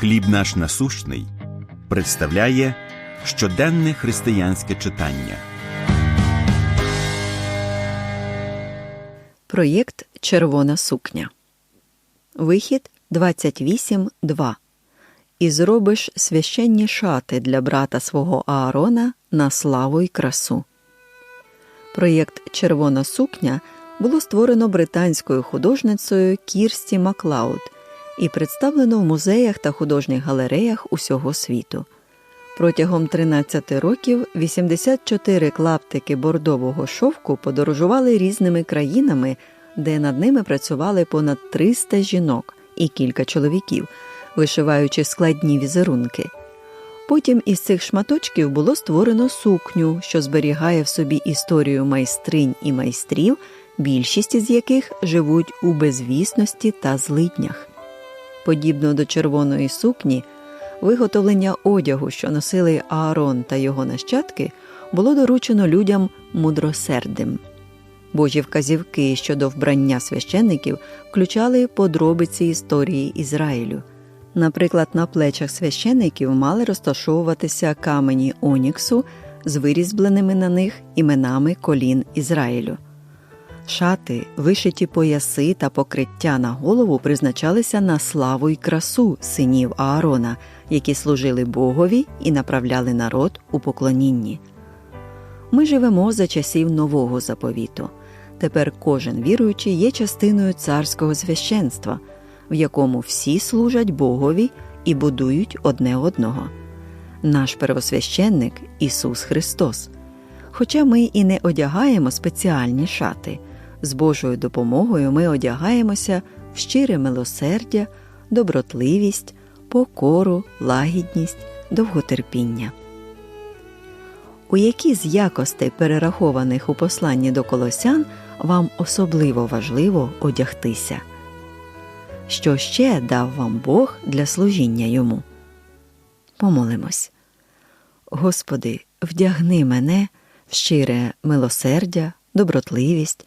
Хліб наш насущний представляє щоденне християнське читання. Проєкт Червона сукня. Вихід 28.2. І зробиш священні шати для брата свого Аарона на славу й красу. Проєкт Червона сукня було створено британською художницею Кірсті Маклауд і представлено в музеях та художніх галереях усього світу. Протягом 13 років 84 клаптики бордового шовку подорожували різними країнами, де над ними працювали понад 300 жінок і кілька чоловіків, вишиваючи складні візерунки. Потім із цих шматочків було створено сукню, що зберігає в собі історію майстринь і майстрів, більшість із яких живуть у безвісності та злиднях. Подібно до червоної сукні, виготовлення одягу, що носили Аарон та його нащадки, було доручено людям мудросердим. Божі вказівки щодо вбрання священників включали подробиці історії Ізраїлю. Наприклад, на плечах священиків мали розташовуватися камені Оніксу з вирізбленими на них іменами колін Ізраїлю. Шати, вишиті пояси та покриття на голову призначалися на славу й красу синів Аарона, які служили Богові і направляли народ у поклонінні. Ми живемо за часів нового заповіту. Тепер кожен віруючий є частиною царського священства, в якому всі служать Богові і будують одне одного. Наш первосвященник Ісус Христос. Хоча ми і не одягаємо спеціальні шати, з Божою допомогою ми одягаємося в щире милосердя, добротливість, покору, лагідність, довготерпіння. У які з якостей, перерахованих у посланні до колосян, вам особливо важливо одягтися? Що ще дав вам Бог для служіння йому? Помолимось. Господи, вдягни мене в щире милосердя, добротливість,